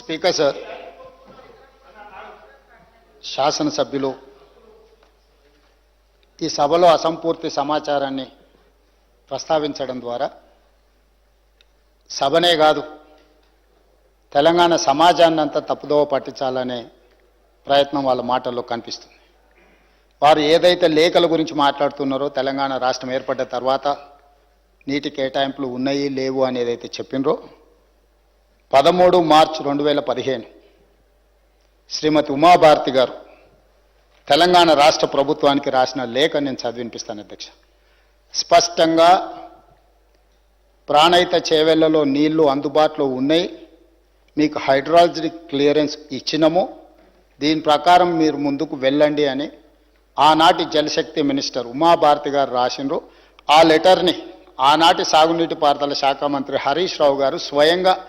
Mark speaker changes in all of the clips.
Speaker 1: Speaker sir శాసనసభ్యులు ఈ సభలో అసంపూర్తి సమాచారాన్ని ప్రస్తావించడం ద్వారా సభనే కాదు తెలంగాణ సమాజాన్ని అంతా తప్పుదోవ పట్టించాలనే ప్రయత్నం వాళ్ళ మాటల్లో కనిపిస్తుంది. వారు ఏదైతే లేఖల గురించి మాట్లాడుతున్నారో తెలంగాణ రాష్ట్రం ఏర్పడ్డ తర్వాత నీటి కేటాయింపులు ఉన్నాయి లేవు అనేది అయితే చెప్పినరో పదమూడు మార్చ్ రెండు వేల పదిహేను. శ్రీమతి ఉమాభారతి గారు తెలంగాణ రాష్ట్ర ప్రభుత్వానికి రాసిన లేఖ నేను చదివినిపిస్తాను అధ్యక్ష. స్పష్టంగా ప్రాణయిత చేవెళ్ళలో నీళ్ళు అందుబాటులో ఉన్నాయి. మీకు హైడ్రాలజీ క్లియరెన్స్ ఇచ్చినము. దీని ప్రకారం మీరు ముందుకు వెళ్ళండి అని ఆనాటి జలశక్తి మినిస్టర్ ఉమాభారతి గారు రాసినారు ఆ లెటర్ని ఆనాటి సాగునీటి పారుదల శాఖ మంత్రి హరీష్ రావు గారు స్వయంగా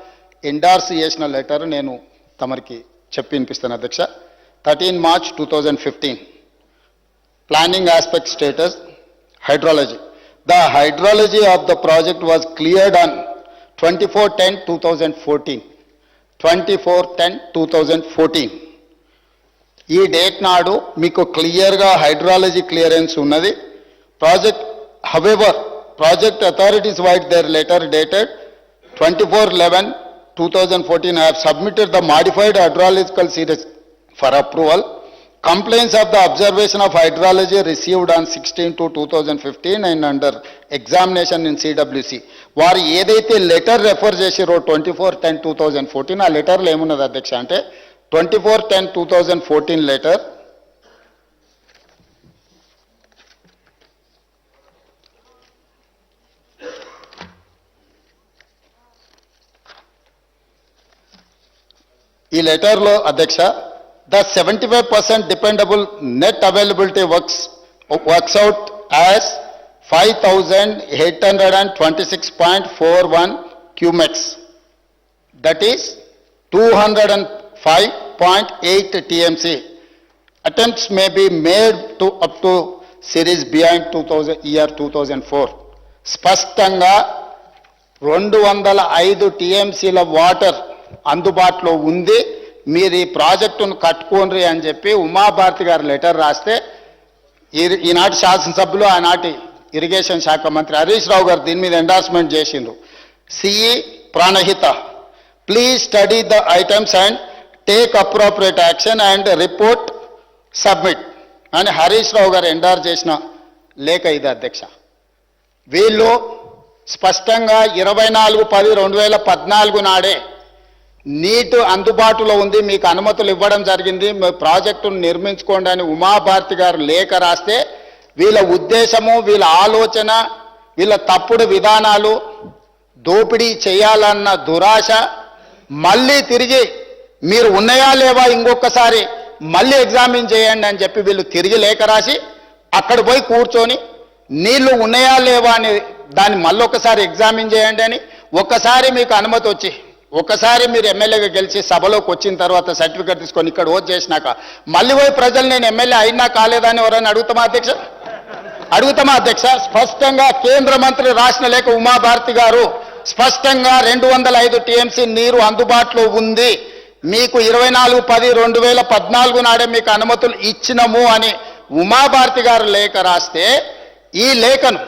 Speaker 1: ఎండార్స్ చేసిన లెటర్ నేను తమరికి చెప్పి వినిపిస్తాను అధ్యక్ష. Thirteen March two thousand fifteen planning aspect status hydrology the hydrology of the project was cleared on twenty four ten two thousand fourteen twenty four ten two thousand fourteen ఈ date నాడు మీకు క్లియర్గా hydrology clearance ఉన్నది. Project however project authorities vide their letter dated twenty four eleven 2014, I have submitted the modified hydrological series for approval. Complaints of the observation of hydrology received on 16 to 2015 and under examination in CWC. వారు ఏదైతే letter refer చేసిరో twenty four ten two thousand fourteen ఆ లెటర్లో ఏమున్నది అధ్యక్ష అంటే twenty four ten two thousand fourteen letter ఈ లెటర్లో అధ్యక్ష the seventy five percent dependable net availability works works out as five thousand eight hundred and twenty six point four one cumecs that is two hundred and five point eight TMC attempts may be made to up to series behind 2000 year 2004 స్పష్టంగా రెండు వందల ఐదు టీఎంసీల water అందుబాటులో ఉంది. మీరు ఈ ప్రాజెక్టును కట్టుకోండి అని చెప్పి ఉమాభారతి గారు లెటర్ రాస్తే ఈ- ఈనాటి శాసనసభ్యులు ఆనాటి ఇరిగేషన్ శాఖ మంత్రి హరీష్ రావు గారు దీని మీద ఎండార్స్మెంట్ చేసిండ్రు. CE Pranahita please study the items and take appropriate action and report submit అని హరీష్ రావు గారు ఎండార్ చేసిన లేఖ ఇది అధ్యక్ష. వీళ్ళు స్పష్టంగా ఇరవై నాలుగు పది రెండు వేల పద్నాలుగు నాడే నీటు అందుబాటులో ఉంది మీకు అనుమతులు ఇవ్వడం జరిగింది. మీ ప్రాజెక్టును నిర్మించుకోండి అని ఉమాభారతి గారు లేఖ రాస్తే వీళ్ళ ఉద్దేశము వీళ్ళ ఆలోచన వీళ్ళ తప్పుడు విధానాలు దోపిడీ చేయాలన్న దురాశ మళ్ళీ తిరిగి మీరు ఉన్నాయా లేవా ఇంకొకసారి మళ్ళీ ఎగ్జామిన్ చేయండి అని చెప్పి వీళ్ళు తిరిగి లేఖ రాసి అక్కడ పోయి కూర్చొని నీళ్ళు ఉన్నాయా లేవా అని దాన్ని మళ్ళీ ఒకసారి ఎగ్జామిన్ చేయండి అని ఒక్కసారి మీకు అనుమతి వచ్చి ఒకసారి మీరు ఎమ్మెల్యేగా గెలిచి సభలోకి వచ్చిన తర్వాత సర్టిఫికేట్ తీసుకొని ఇక్కడ ఓట్ చేసినాక మళ్ళీ పోయి ప్రజలు నేను ఎమ్మెల్యే అయినా కాలేదని ఎవరైనా అడుగుతామా అధ్యక్ష? అడుగుతామా అధ్యక్ష? స్పష్టంగా కేంద్ర మంత్రి రాసిన లేఖ ఉమాభారతి గారు స్పష్టంగా రెండు వందల ఐదు టీఎంసీ నీరు అందుబాటులో ఉంది. మీకు ఇరవై నాలుగు పది రెండు వేల పద్నాలుగు నాడే మీకు అనుమతులు ఇచ్చినము అని ఉమాభారతి గారు లేఖ రాస్తే ఈ లేఖను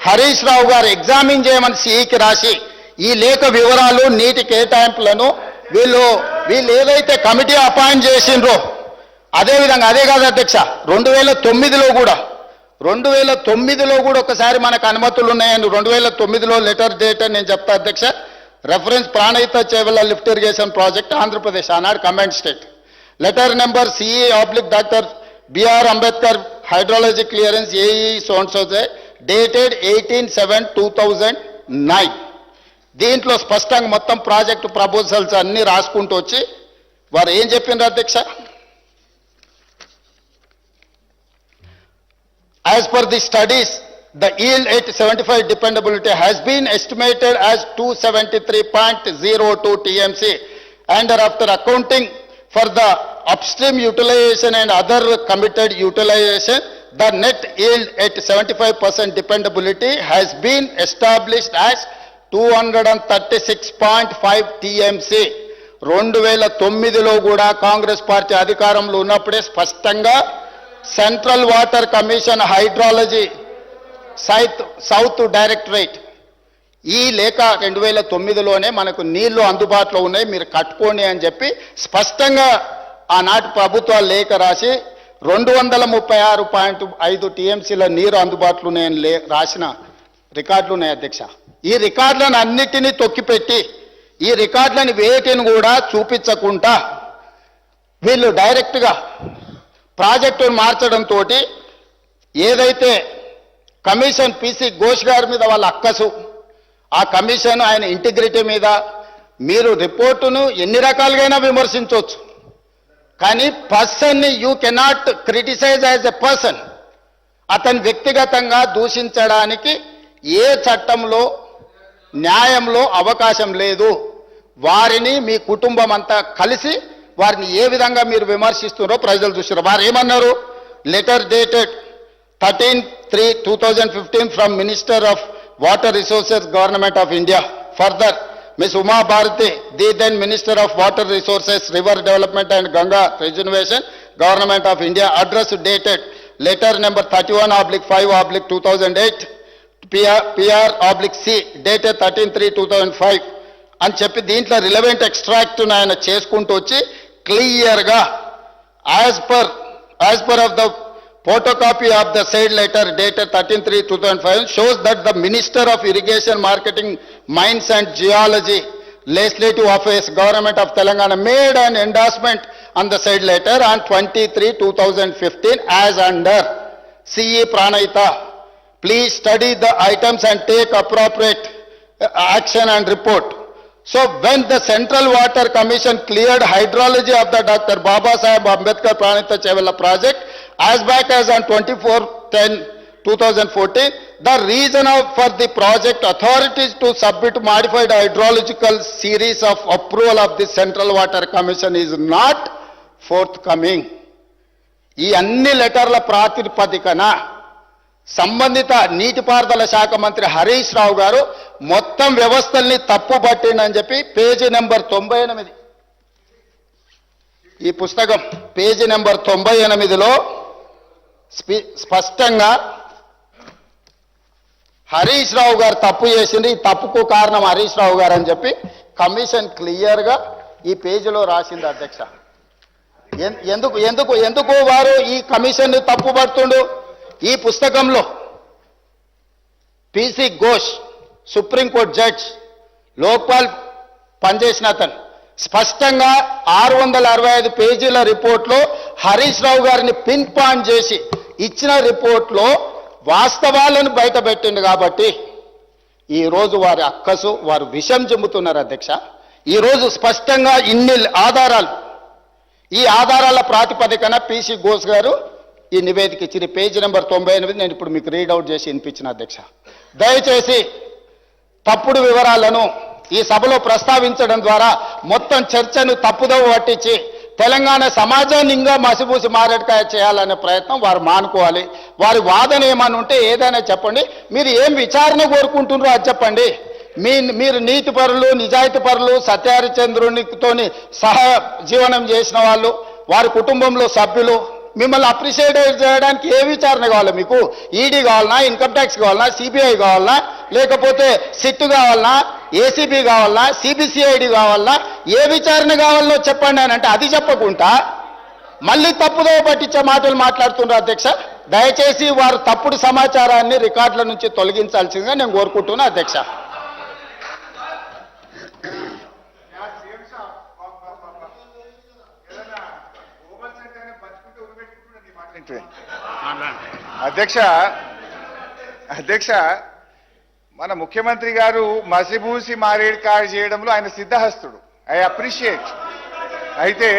Speaker 1: హరీష్ రావు గారు ఎగ్జామిన్ చేయమని సిఈకి రాసి ఈ లేఖ వివరాలు నీటి కేటాయింపులను వీళ్ళు వీళ్ళు ఏదైతే కమిటీ అపాయింట్ చేసిండ్రో అదేవిధంగా అదే కాదు అధ్యక్ష రెండు వేల తొమ్మిదిలో కూడా రెండు వేల తొమ్మిదిలో కూడా ఒకసారి మనకు అనుమతులు ఉన్నాయని రెండు వేల తొమ్మిదిలో లెటర్ డేట్ అని నేను చెప్తా అధ్యక్ష reference Pranahita Chevella lift irrigation project Andhra Pradesh ఆనాడు comment state letter number CE oblique doctor B R Ambedkar hydrology clearance AE సోన్సోజే dated eighteen seven two thousand nine దీంట్లో స్పష్టంగా మొత్తం ప్రాజెక్టు ప్రపోజల్స్ అన్ని రాసుకుంటూ వచ్చి వారు ఏం చెప్పిండ్రు అధ్యక్ష As per the studies, the yield at 75 dependability has been estimated as 273.02 TMC. And after accounting for the upstream utilization and other committed utilization, the net yield at 75% dependability has been established as 236.5 TMC. రెండు వేల తొమ్మిదిలో కూడా Congress party అధికారంలో ఉన్నప్పుడే స్పష్టంగా central water commission hydrology south south directorate ఈ లేఖ రెండు వేల తొమ్మిదిలోనే మనకు నీళ్ళు అందుబాటులో ఉన్నాయి మీరు కట్టుకోండి అని చెప్పి స్పష్టంగా ఆనాటి ప్రభుత్వాలు లేఖ రాసి రెండు వందల ముప్పై ఆరు పాయింట్ ఐదు టీఎంసీల నీరు అందుబాటులో ఉన్నాయని లే రాసిన రికార్డులు ఉన్నాయి అధ్యక్ష ఈ రికార్డులను అన్నిటినీ తొక్కిపెట్టి ఈ రికార్డులను వేటిని కూడా చూపించకుండా వీళ్ళు డైరెక్ట్గా ప్రాజెక్టును మార్చడంతో ఏదైతే కమిషన్ పిసి ఘోష్ గారి మీద వాళ్ళ అక్కసు ఆ కమిషన్ ఆయన ఇంటిగ్రిటీ మీద మీరు రిపోర్టును ఎన్ని రకాలుగైనా విమర్శించవచ్చు. కానీ పర్సన్ని you cannot criticise as a person. అతను వ్యక్తిగతంగా దూషించడానికి ఏ చట్టంలో న్యాయంలో అవకాశం లేదు. వారిని మీ కుటుంబం అంతా కలిసి వారిని ఏ విధంగా మీరు విమర్శిస్తున్నారో ప్రజలు చూస్తున్నారు వారు ఏమన్నారు? Letter dated thirteen three two thousand fifteen from minister of water resources government of India further Miss Uma Bharati the then minister of water resources river development and Ganga reservation government of India address dated letter number thirty one oblique five oblique two thousand eight PR oblique C date thirteen three two thousand five అని చెప్పి దీంట్లో relevant extract ఆయన చేసుకుంటూ వచ్చి క్లియర్గా as per as per of the photo copy of the side letter date thirteen three two thousand five shows that the minister of irrigation marketing mines and geology legislative office government of Telangana made and endorsement on the side letter on twenty three two thousand fifteen as under CE Pranahita Please study the items and take appropriate uh, action and report. So when the Central Water Commission cleared hydrology of the Dr. Baba Saheb Ambedkar Pranita Chevela project as back as on 24-10-2014, the reason of- for the project authorities to submit modified hydrological series of approval of the Central Water Commission is not forthcoming. ఈ అన్ని లెటర్ల ప్రాతిపదికన సంబంధిత నీటిపారుదల శాఖ మంత్రి హరీష్ రావు గారు మొత్తం వ్యవస్థల్ని తప్పు పట్టిండని చెప్పి పేజీ నెంబర్ తొంభై ఎనిమిది. ఈ పుస్తకం పేజీ నెంబర్ తొంభై ఎనిమిదిలో స్పి- స్పష్టంగా హరీష్ రావు గారు తప్పు చేసింది ఈ తప్పుకు కారణం హరీష్ రావు గారు అని చెప్పి కమిషన్ క్లియర్గా ఈ పేజీలో రాసింది అధ్యక్ష. ఎందుకు ఎందుకు ఎందుకు వారు ఈ కమిషన్ తప్పుపడుతుండు ఈ పుస్తకంలో PC Ghosh supreme court judge Lokpal పనిచేసిన అతను. స్పష్టంగా ఆరు వందల అరవై ఐదు పేజీల రిపోర్ట్లో హరీష్ రావు గారిని పిన్ పాయింట్ చేసి ఇచ్చిన రిపోర్ట్లో వాస్తవాలను బయటపెట్టిండు కాబట్టి ఈ రోజు వారి అక్కసు వారు విషం చెబుతున్నారు అధ్యక్ష. ఈ రోజు స్పష్టంగా ఇన్ని ఆధారాలు. ఈ ఆధారాల ప్రాతిపదికన పిసి ఘోష్ గారు ఈ నివేదిక ఇచ్చిన పేజీ నెంబర్ తొంభై ఎనిమిది నేను ఇప్పుడు మీకు రీడౌట్ చేసి వినిపించిన అధ్యక్ష. దయచేసి తప్పుడు వివరాలను ఈ సభలో ప్రస్తావించడం ద్వారా మొత్తం చర్చను తప్పుదోవ పట్టించి తెలంగాణ సమాజాన్ని ఇంకా మసిపూసి మారేటకాయ చేయాలనే ప్రయత్నం వారు మానుకోవాలి. వారి వాదన ఏమని ఉంటే ఏదైనా చెప్పండి. మీరు ఏం విచారణ కోరుకుంటున్నారో అది చెప్పండి. మీ మీరు నీతి పరులు నిజాయితీ పరులు సత్యహరిచంద్రునితోని సహ జీవనం చేసిన వాళ్ళు వారి కుటుంబంలో సభ్యులు మిమ్మల్ని అప్రిషియేట్ చేయడానికి ఏ విచారణ కావాలి మీకు? ఈడీ కావాలన్నా ఇన్కమ్ ట్యాక్స్ కావాలన్నా సిబిఐ కావాలన్నా లేకపోతే సిట్ కావాలన్నా ఏసీబీ కావాలన్నా సిబిసిఐడి కావాలన్నా ఏ విచారణ కావాలనో చెప్పండి అని అంటే అది చెప్పకుండా మళ్ళీ తప్పుదో పట్టించే మాటలు మాట్లాడుతున్నారు అధ్యక్ష. దయచేసి వారు తప్పుడు సమాచారాన్ని రికార్డుల నుంచి తొలగించాల్సిందిగా నేను కోరుకుంటున్నాను అధ్యక్ష.
Speaker 2: అధ్యక్ష అధ్యక్ష మన ముఖ్యమంత్రి గారు మసిబూసి మారేడుకాయ చేయడంలో ఆయన సిద్ధహస్తుడు. I appreciate. అయితే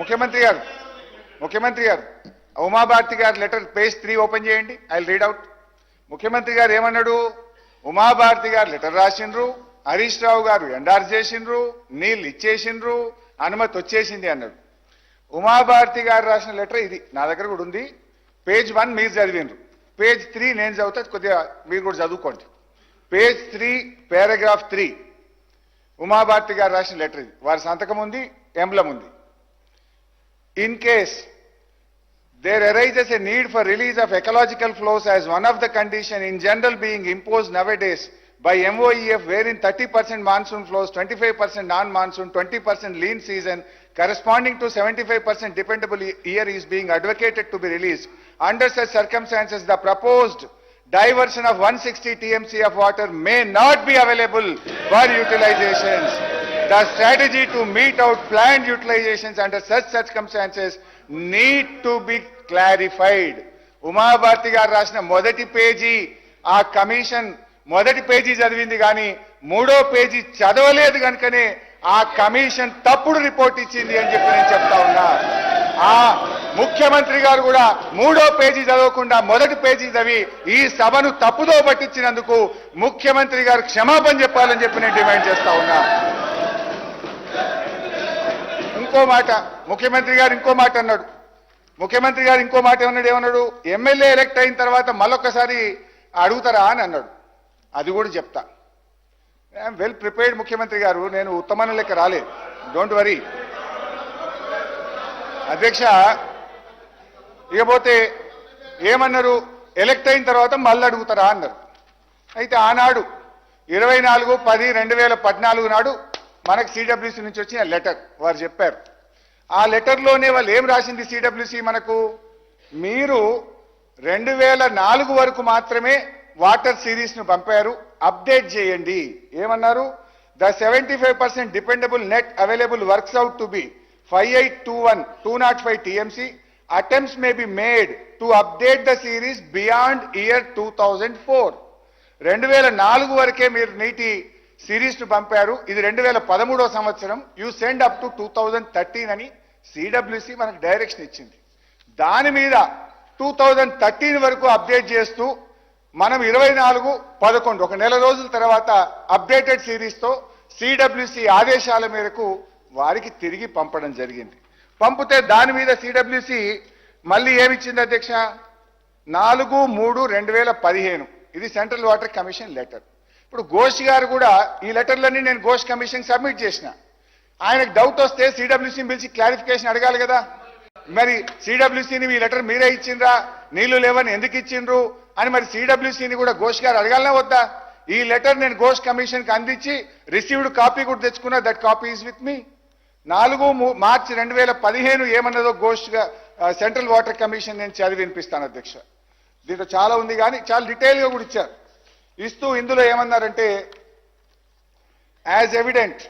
Speaker 2: ముఖ్యమంత్రి గారు ముఖ్యమంత్రి గారు ఉమాభారతి గారి లెటర్ పేజ్ త్రీ ఓపెన్ చేయండి. I read out. ముఖ్యమంత్రి గారు ఏమన్నాడు? ఉమాభారతి గారు లెటర్ రాసిండ్రు హరీష్ రావు గారు ఎండార్స్ చేసిండ్రు నీళ్ళు ఇచ్చేసిండ్రు అనుమతి వచ్చేసింది అన్నాడు. ఉమాభారతి గారు రాసిన లెటర్ ఇది. నా దగ్గర కూడా ఉంది. పేజ్ వన్ మీరు చదివినారు పేజ్ త్రీ నేను చదివితే కొద్దిగా మీరు కూడా చదువుకోండి. Page three paragraph three. Uma Bharati గారు రాసిన లెటర్ ఇది. వారి సంతకం ఉంది ఎంబ్లం ఉంది. In case there arises a need for release of ecological flows as one of the condition in general being impose nowadays by MOEF where in thirty percent monsoon flows twenty five percent non monsoon twenty percent lean season corresponding to 75% dependable year is being advocated to be released. Under such circumstances, the proposed diversion of 160 TMC of water may not be available for utilizations. The strategy to meet out planned utilizations under such circumstances need to be clarified. Uma Bharati గారు రాసిన మొదటి page ఆ commission మొదటి page చదివింది కానీ మూడో పేజీ చదవలేదు కనుకనే ఆ కమిషన్ తప్పుడు రిపోర్ట్ ఇచ్చింది అని చెప్పి నేను చెప్తా ఉన్నా. ఆ ముఖ్యమంత్రి గారు కూడా మూడో పేజీ చదవకుండా మొదటి పేజీ చదివి ఈ సభను తప్పుదో పట్టించినందుకు ముఖ్యమంత్రి గారు క్షమాపణ చెప్పాలని చెప్పి నేను డిమాండ్ చేస్తా ఉన్నా. ఇంకో మాట ముఖ్యమంత్రి గారు ఇంకో మాట అన్నాడు. ముఖ్యమంత్రి గారు ఇంకో మాట ఏమన్నాడు ఏమన్నాడు? ఎమ్మెల్యే ఎలక్ట్ అయిన తర్వాత మళ్ళొక్కసారి అడుగుతారా అని అన్నాడు. అది కూడా చెప్తా. వెల్ ప్రిపేర్డ్ ముఖ్యమంత్రి గారు. నేను ఉత్తమన లెక్క రాలేదు. డోంట్ వరీ అధ్యక్ష ఇకపోతే ఏమన్నారు? ఎలక్ట్ అయిన తర్వాత మళ్ళీ అడుగుతారా అన్నారు. అయితే ఆనాడు ఇరవై నాలుగు పది రెండు వేల పద్నాలుగు నాడు మనకు సిడబ్ల్యూసీ నుంచి వచ్చిన లెటర్ వారు చెప్పారు. ఆ లెటర్లోనే వాళ్ళు ఏం రాసింది సిడబ్ల్యూసీ మనకు? మీరు రెండు వేల నాలుగు వరకు మాత్రమే వాటర్ సిరీస్ను పంపారు. అప్డేట్ చేయండి. ఏమన్నారు? The seventy five percent dependable net available works out to be five eight two one two not five TMC. Attempts may be made to update the series beyond year two thousand four రెండు వేల నాలుగు వరకే మీరు నీటి సిరీస్ను పంపారు. ఇది రెండు వేల పదమూడో సంవత్సరం. You send up to two thousand thirteen అని సిడబ్ల్యూసి మనకు డైరెక్షన్ ఇచ్చింది. దాని మీద టూ థౌజండ్ థర్టీన్ వరకు అప్డేట్ చేస్తూ మనం ఇరవై నాలుగు పదకొండు ఒక నెల రోజుల తర్వాత అప్డేటెడ్ సిరీస్తో సిడబ్ల్యూసి ఆదేశాల మేరకు వారికి తిరిగి పంపడం జరిగింది. పంపితే దాని మీద సిడబ్ల్యూసి మళ్ళీ ఏమిచ్చింది అధ్యక్ష? నాలుగు మూడు రెండు వేల పదిహేను. ఇది సెంట్రల్ వాటర్ కమిషన్ లెటర్. ఇప్పుడు ఘోష్ గారు కూడా ఈ లెటర్లన్నీ నేను ఘోష్ కమిషన్ సబ్మిట్ చేసిన. ఆయనకు డౌట్ వస్తే సిడబ్ల్యూసీని పిలిచి క్లారిఫికేషన్ అడగాలి కదా. మరి సిడబ్ల్యూసీని మీ లెటర్ మీరే ఇచ్చిండ్రా? నీళ్ళు లేవని ఎందుకు ఇచ్చిండ్రు? అని మరి సిడబ్ల్యూసీని కూడా ఘోష్ గారు అడగాలనే వద్దా? ఈ లెటర్ నేను ఘోష్ కమిషన్కి అందించి రిసీవ్డ్ కాపీ కూడా తెచ్చుకున్నా that copy is with me. నాలుగు మార్చి రెండు వేల పదిహేను ఏమన్నదో ఘోష్గా సెంట్రల్ వాటర్ కమిషన్ నేను చదివి వినిపిస్తాను అధ్యక్ష. దీంట్లో చాలా ఉంది కానీ చాలా డీటెయిల్గా కూడా ఇచ్చారు. ఇస్తూ ఇందులో ఏమన్నారంటే as evident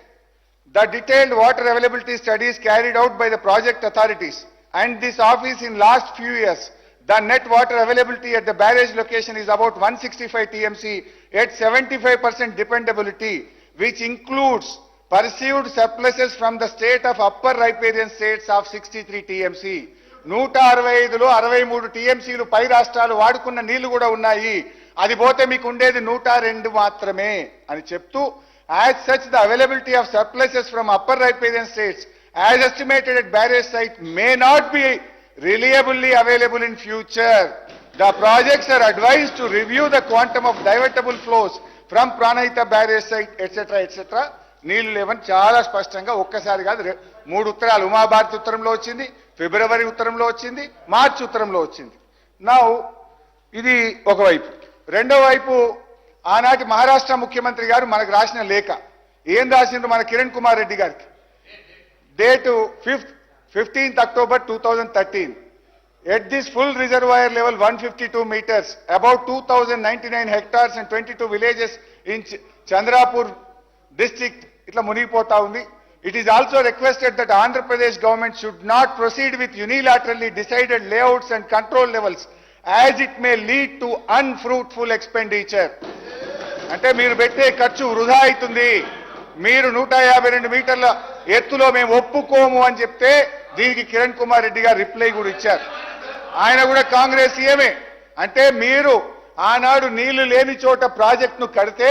Speaker 2: the detailed water availability studies carried out by the project authorities and this office in last few years the net water availability at the barrage location is about 165 TMC at 75% dependability, which includes perceived surpluses from the state of upper riparian states of 63 TMC. నూట అరవై ఐదులో అరవై మూడు టీఎంసీలు పై రాష్ట్రాలు వాడుకున్న నీళ్ళు కూడా ఉన్నాయి అది పోతే మీకు ఉండేది నూట రెండు మాత్రమే అని చెప్తూ as such the availability of surpluses from upper riparian states as estimated at barrage site may not be reliably available in future. The projects are advised to review the quantum of divertible flows from Pranahita barrage site, etc., etc. నీళ్ళు లేవని చాలా స్పష్టంగా ఒక్కసారి కాదు మూడు ఉత్తరాలు ఉమాభారతి ఉత్తరంలో వచ్చింది ఫిబ్రవరి ఉత్తరంలో వచ్చింది మార్చి ఉత్తరంలో వచ్చింది నా ఇది ఒకవైపు రెండో వైపు ఆనాటి మహారాష్ట్ర ముఖ్యమంత్రి గారు మనకు రాసిన లేఖ ఏం రాసిండ్రు మన కిరణ్ కుమార్ రెడ్డి గారికి date fifth fifteenth October two thousand thirteen. At this full reservoir level one fifty two meters about two thousand ninety nine hectares and twenty two villages in Chandrapur district ఇట్లా మునిగిపోతా ఉంది. It is also requested that Andhra Pradesh government should not proceed with unilaterally decided layouts and control levels as it may lead to unfruitful expenditure అంటే మీరు పెట్టే ఖర్చు వృధా అవుతుంది. మీరు నూట యాభై రెండు మీటర్ల ఎత్తులో మేము ఒప్పుకోము అని చెప్తే దీనికి కిరణ్ కుమార్ రెడ్డి గారు రిప్లై కూడా ఇచ్చారు. ఆయన కూడా కాంగ్రెస్ సీఎమే. అంటే మీరు ఆనాడు నీళ్ళు లేని చోట ప్రాజెక్టును కడితే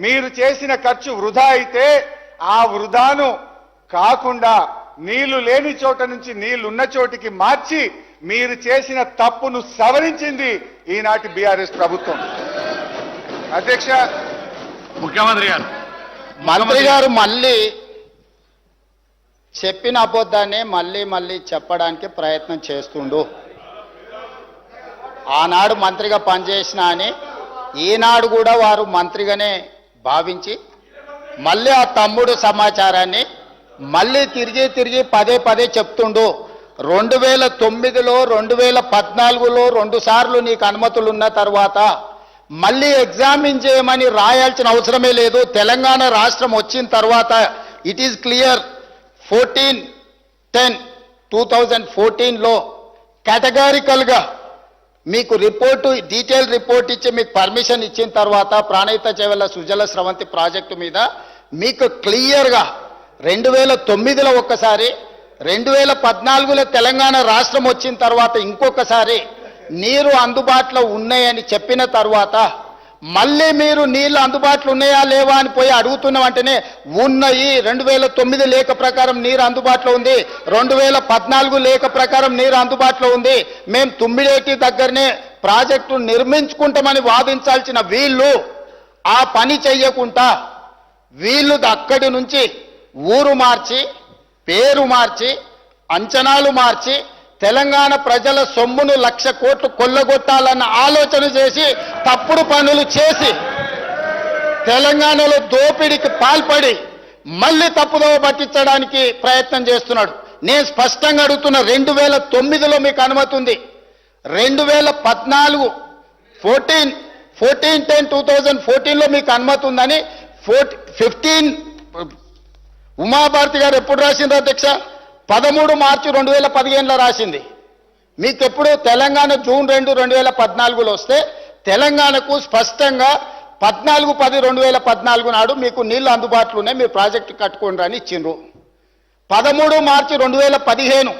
Speaker 2: మీరు చేసిన ఖర్చు వృధా అయితే ఆ వృధాను కాకుండా నీళ్ళు లేని చోట నుంచి నీళ్ళు ఉన్న చోటికి మార్చి మీరు చేసిన తప్పును సవరించింది ఈనాటి బీఆర్ఎస్ ప్రభుత్వం. అధ్యక్ష.
Speaker 3: ముఖ్యమంత్రి గారు
Speaker 1: మంత్రి గారు మళ్ళీ చెప్పిన అబద్ధాన్ని మళ్ళీ మళ్ళీ చెప్పడానికి ప్రయత్నం చేస్తుండు. ఆనాడు మంత్రిగా పనిచేసిన అని ఈనాడు కూడా వారు మంత్రిగానే భావించి మళ్ళీ ఆ తమ్ముడు సమాచారాన్ని మళ్ళీ తిరిగి తిరిగి పదే పదే చెప్తుండు. రెండు వేల తొమ్మిదిలో రెండు వేల పద్నాలుగులో రెండు సార్లు నీకు అనుమతులు ఉన్న తర్వాత మళ్ళీ ఎగ్జామిన్ చేయమని రాయాల్సిన అవసరమే లేదు. తెలంగాణ రాష్ట్రం వచ్చిన తర్వాత it is clear fourteen ten two thousand ఫోర్టీన్లో కేటగారికల్గా మీకు రిపోర్టు డీటెయిల్ రిపోర్ట్ ఇచ్చి మీకు పర్మిషన్ ఇచ్చిన తర్వాత ప్రాణహిత చెవెల సుజల స్రవంతి ప్రాజెక్టు మీద మీకు క్లియర్గా రెండు వేల తొమ్మిదిలో ఒక్కసారి రెండు వేల పద్నాలుగులో తెలంగాణ రాష్ట్రం వచ్చిన తర్వాత ఇంకొకసారి నీరు అందుబాటులో ఉన్నాయని చెప్పిన తర్వాత మళ్ళీ మీరు నీళ్ళు అందుబాటులో ఉన్నాయా లేవా అని పోయి అడుగుతున్న వెంటనే ఉన్నాయి రెండు వేల తొమ్మిది లేఖ ప్రకారం నీరు అందుబాటులో ఉంది రెండు వేల పద్నాలుగు లేఖ ప్రకారం నీరు అందుబాటులో ఉంది మేము తుమ్మిడేటి దగ్గరనే ప్రాజెక్టు నిర్మించుకుంటామని వాదించాల్సిన వీళ్ళు ఆ పని చెయ్యకుండా వీళ్ళు అక్కడి నుంచి ఊరు మార్చి పేరు మార్చి అంచనాలు మార్చి తెలంగాణ ప్రజల సొమ్మును లక్ష కోట్లు కొల్లగొట్టాలన్న ఆలోచన చేసి తప్పుడు పనులు చేసి తెలంగాణలో దోపిడికి పాల్పడి మళ్ళీ తప్పుదోవ పట్టించడానికి ప్రయత్నం చేస్తున్నాడు. నేను స్పష్టంగా అడుగుతున్న రెండు వేల తొమ్మిదిలో మీకు అనుమతి ఉంది. రెండు వేల పద్నాలుగు fourteen fourteen ten two thousand ఫోర్టీన్లో మీకు అనుమతి ఉందని ఫోర్టీ ఫిఫ్టీన్ ఉమాభారతి గారు ఎప్పుడు రాసింది అధ్యక్ష? పదమూడు మార్చి రెండు వేల పదిహేనులో రాసింది. మీకు ఎప్పుడు తెలంగాణ జూన్ రెండు రెండు వేల పద్నాలుగులో వస్తే తెలంగాణకు స్పష్టంగా పద్నాలుగు పది రెండు వేల పద్నాలుగు నాడు మీకు నీళ్ళు అందుబాటులో ఉన్నాయి మీరు ప్రాజెక్టు కట్టుకోండి అని ఇచ్చిండ్రు. పదమూడు మార్చి రెండు వేల పదిహేను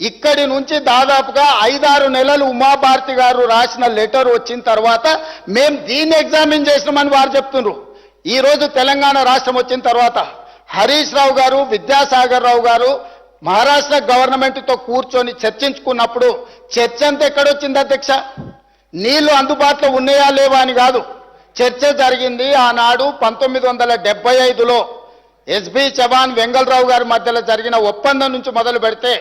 Speaker 1: ఇక్కడి నుంచి దాదాపుగా ఐదారు నెలలు ఉమాభారతి గారు రాసిన లెటర్ వచ్చిన తర్వాత మేము దీన్ని ఎగ్జామిన్ చేసినామని వారు చెప్తున్నారు ఈరోజు తెలంగాణ రాష్ట్రం వచ్చిన తర్వాత హరీష్ రావు గారు విద్యాసాగర్ రావు గారు మహారాష్ట్ర గవర్నమెంట్తో కూర్చొని చర్చించుకున్నప్పుడు చర్చ అంతా ఎక్కడొచ్చింది అధ్యక్ష? నీళ్ళు అందుబాటులో ఉన్నాయా లేవా అని కాదు. చర్చ జరిగింది ఆనాడు పంతొమ్మిది వందల డెబ్బై ఐదులో ఎస్బి చవాన్ వెంగళరావు గారి మధ్యలో జరిగిన ఒప్పందం నుంచి మొదలు పెడితే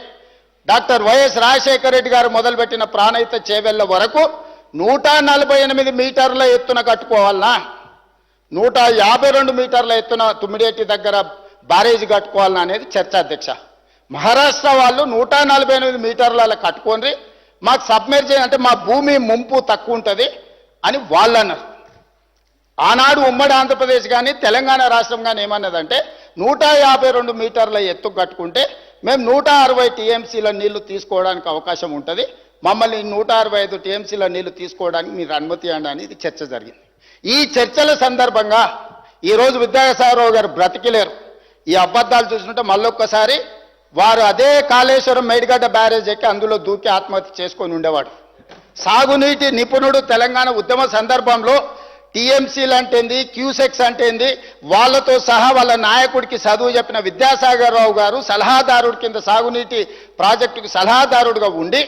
Speaker 1: డాక్టర్ వైఎస్ రాజశేఖర రెడ్డి గారు మొదలుపెట్టిన ప్రాణహిత చేవెళ్ళ వరకు నూట నలభై ఎనిమిది మీటర్ల ఎత్తున కట్టుకోవాలనా? నూట యాభై రెండు మీటర్ల ఎత్తున తుమ్మిడేటి దగ్గర బ్యారేజ్ కట్టుకోవాలనా అనేది చర్చ అధ్యక్ష. మహారాష్ట్ర వాళ్ళు నూట నలభై ఎనిమిది మీటర్ల కట్టుకొని మాకు సబ్మెర్జ్ అంటే మా భూమి ముంపు తక్కువ ఉంటుంది అని వాళ్ళు అన్నారు. ఆనాడు ఉమ్మడి ఆంధ్రప్రదేశ్ కానీ తెలంగాణ రాష్ట్రం కానీ ఏమన్నదంటే నూట యాభై రెండు మీటర్ల ఎత్తు కట్టుకుంటే మేము నూట అరవై టీఎంసీల నీళ్ళు తీసుకోవడానికి అవకాశం ఉంటుంది. మమ్మల్ని నూట అరవై ఐదు టీఎంసీల నీళ్ళు తీసుకోవడానికి మీరు అనుమతి ఇవ్వండి అనేది చర్చ జరిగింది. ఈ చర్చల సందర్భంగా ఈరోజు విద్యాసాగరరావు గారు బ్రతికిలేరు. ఈ అబద్ధాలు చూస్తుంటే మళ్ళొక్కసారి వారు అదే కాళేశ్వరం మేడిగడ్డ బ్యారేజ్ ఎక్కి అందులో దూకి ఆత్మహత్య చేసుకొని ఉండేవాడు. సాగునీటి నిపుణుడు తెలంగాణ ఉద్యమ సందర్భంలో టీఎంసీలు అంటేంది క్యూసెక్స్ అంటేంది వాళ్ళతో సహా వాళ్ళ నాయకుడికి చదువు చెప్పిన విద్యాసాగర్ రావు గారు సలహాదారుడి కింద సాగునీటి ప్రాజెక్టుకి సలహాదారుడుగా ఉండి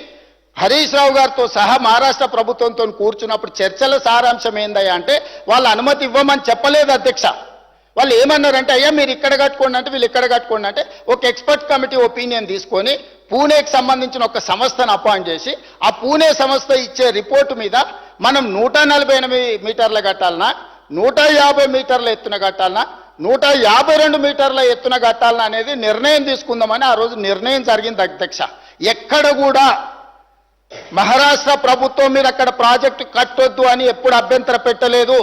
Speaker 1: హరీష్ రావు గారితో సహా మహారాష్ట్ర ప్రభుత్వంతో కూర్చున్నప్పుడు చర్చల సారాంశం ఏందయ్యా అంటే వాళ్ళ అనుమతి ఇవ్వమని చెప్పలేదు అధ్యక్ష. వాళ్ళు ఏమన్నారంటే అయ్యా మీరు ఇక్కడ కట్టుకోండి అంటే వీళ్ళు ఇక్కడ కట్టుకోండి అంటే ఒక ఎక్స్పర్ట్ కమిటీ ఒపీనియన్ తీసుకొని పూణేకి సంబంధించిన ఒక సంస్థను అపాయింట్ చేసి ఆ పూణే సంస్థ ఇచ్చే రిపోర్టు మీద మనం నూట నలభై ఎనిమిది మీటర్ల కట్టాలనా నూట యాభై మీటర్ల ఎత్తున కట్టాలనా నూట యాభై రెండు మీటర్ల ఎత్తున కట్టాలనా అనేది నిర్ణయం తీసుకుందామని ఆ రోజు నిర్ణయం జరిగింది అధ్యక్ష. ఎక్కడ కూడా మహారాష్ట్ర ప్రభుత్వం మీరు అక్కడ ప్రాజెక్టు కట్టొద్దు అని ఎప్పుడు అభ్యంతర పెట్టలేదు.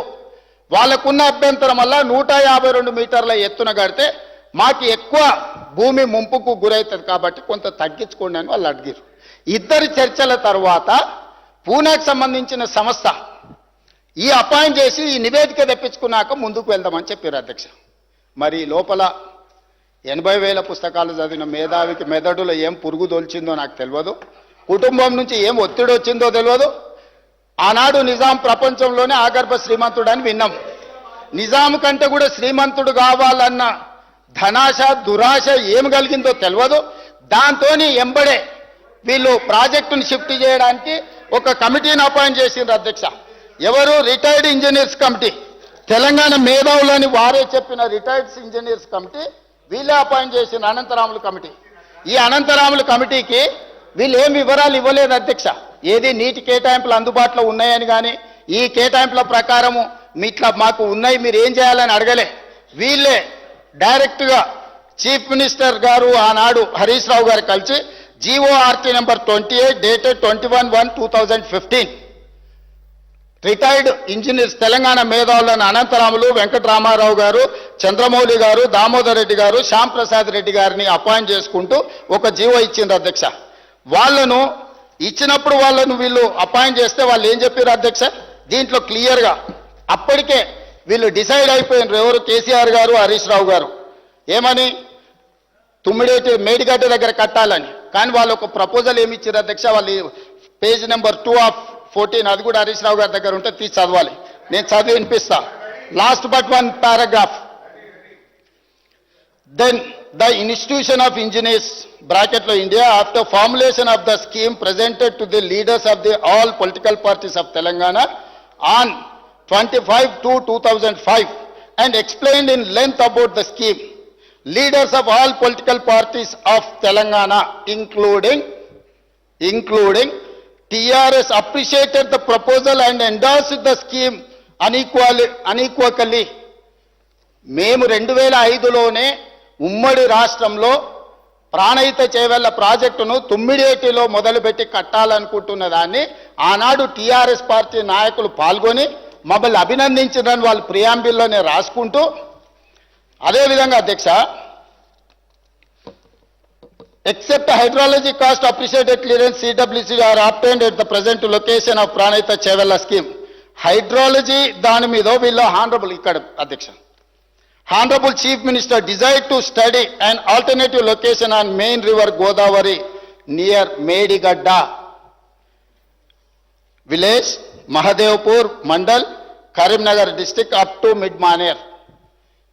Speaker 1: వాళ్ళకున్న అభ్యంతరం వల్ల నూట యాభై రెండు మీటర్ల ఎత్తున కడితే మాకు ఎక్కువ భూమి ముంపుకు గురవుతుంది కాబట్టి కొంత తగ్గించుకోండి అని వాళ్ళు అడిగారు ఇద్దరి చర్చల తర్వాత పూణేకి సంబంధించిన సంస్థ ఈ అపాయింట్ చేసి ఈ నివేదిక తెప్పించుకున్నాక ముందుకు వెళ్దామని చెప్పారు అధ్యక్ష. మరి లోపల ఎనభై వేల పుస్తకాలు చదివిన మేధావికి మెదడులో ఏం పురుగు తొలిచిందో నాకు తెలియదు. కుటుంబం నుంచి ఏం ఒత్తిడి వచ్చిందో తెలియదు. ఆనాడు నిజాం ప్రపంచంలోనే ఆగర్భ శ్రీమంతుడు అని విన్నాం. నిజాం కంటే కూడా శ్రీమంతుడు కావాలన్న ధనాశ దురాశ ఏం కలిగిందో తెలియదు దాంతో ఎంబడే వీళ్ళు ప్రాజెక్టును షిఫ్ట్ చేయడానికి ఒక కమిటీని అపాయింట్ చేసిండ్రు అధ్యక్ష. ఎవరు? Retired engineers committee. తెలంగాణ మేధావులని వారే చెప్పిన రిటైర్డ్స్ ఇంజనీర్స్ కమిటీ వీళ్ళే అపాయింట్ చేసిన అనంతరాములు కమిటీ. ఈ అనంతరాములు కమిటీకి వీళ్ళు ఏం వివరాలు ఇవ్వలేదు అధ్యక్ష. ఏది నీటి కేటాయింపులు అందుబాటులో ఉన్నాయని కానీ ఈ కేటాయింపుల ప్రకారము మీ ఇట్లా మాకు ఉన్నాయి మీరు ఏం చేయాలని అడగలే. వీళ్ళే డైరెక్ట్గా చీఫ్ మినిస్టర్ గారు ఆనాడు హరీష్ రావు గారు కలిసి G O R T number twenty eight dated twenty one one two thousand fifteen. Retired engineers Telangana మేధావులను Anantharamulu Venkataramarao గారు చంద్రమౌళి గారు దామోదర్ రెడ్డి గారు శ్యాంప్రసాద్ రెడ్డి గారిని అపాయింట్ చేసుకుంటూ ఒక జీవో ఇచ్చింది అధ్యక్ష. వాళ్ళను ఇచ్చినప్పుడు వాళ్ళను వీళ్ళు అపాయింట్ చేస్తే వాళ్ళు ఏం చెప్పారు అధ్యక్ష? దీంట్లో క్లియర్గా అప్పటికే వీళ్ళు డిసైడ్ అయిపోయినారు ఎవరు? కేసీఆర్ గారు హరీష్ రావు గారు. ఏమని? తుమ్మిడేటి మేడిగడ్డ దగ్గర కట్టాలని. కానీ వాళ్ళు ఒక ప్రపోజల్ ఏమి ఇచ్చారు అధ్యక్ష? వాళ్ళు page number two of fourteen అది కూడా హరీష్ రావు గారి దగ్గర ఉంటే తీసి చదవాలి. నేను చదివి వినిపిస్తా. Last but one paragraph then the institution of engineers బ్రాకెట్లో India after formulation of the scheme presented to the leaders of the all political parties of Telangana on twenty five two two thousand five and explained in length about the scheme leaders of all political parties of Telangana, including, including TRS appreciated the proposal and endorsed the scheme unequally, unequally. మేము రెండు వేల ఐదులోనే ఉమ్మడి రాష్ట్రంలో ప్రాణహిత చేవెళ్ళ ప్రాజెక్టును తుమ్మిడేటిలో మొదలుపెట్టి కట్టాలనుకుంటున్న దాన్ని ఆనాడు TRS party నాయకులు పాల్గొని మమ్మల్ని అభినందించడం వాళ్ళు ప్రియాంబిల్లోనే రాసుకుంటూ అదేవిధంగా అధ్యక్ష except hydrology cost appreciated clearance CWC are obtained at the present location of Pranahita Chevella scheme hydrology దాని మీద వీళ్ళు హానరబుల్ ఇక్కడ అధ్యక్ష. Honourable chief minister desire to study and alternative location on main river Godavari near Medigadda village Mahadevpur mandal Karimnagar district up to mid Maner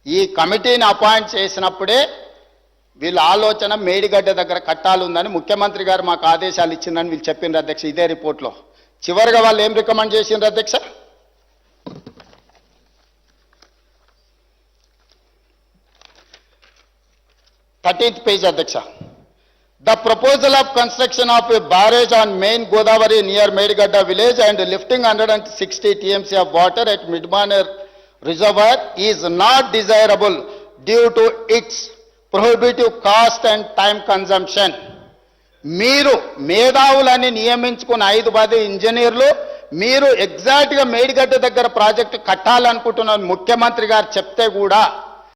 Speaker 1: ఈ కమిటీని appoint చేసినప్పుడే వీళ్ళ ఆలోచన మేడిగడ్డ దగ్గర కట్టాలుందని ముఖ్యమంత్రి గారు మాకు ఆదేశాలు ఇచ్చిందని వీళ్ళు చెప్పిండ్రు అధ్యక్ష ఇదే రిపోర్ట్లో చివరిగా వాళ్ళు ఏం రికమెండ్ చేసిండ్రు అధ్యక్ష? థర్టీన్త్ పేజ్ అధ్యక్ష the proposal of construction of a barrage on main Godavari near Medigadda village and lifting hundred and sixty TMC of water at Mid Manair reservoir is not desirable due to its prohibitive cost and time consumption మీరు మేధావులని నియమించుకున్న ఐదు పది ఇంజనీర్లు మీరు ఎగ్జాక్ట్గా మేడిగడ్డ దగ్గర project కట్టాలనుకుంటున్న ముఖ్యమంత్రి గారు చెప్తే కూడా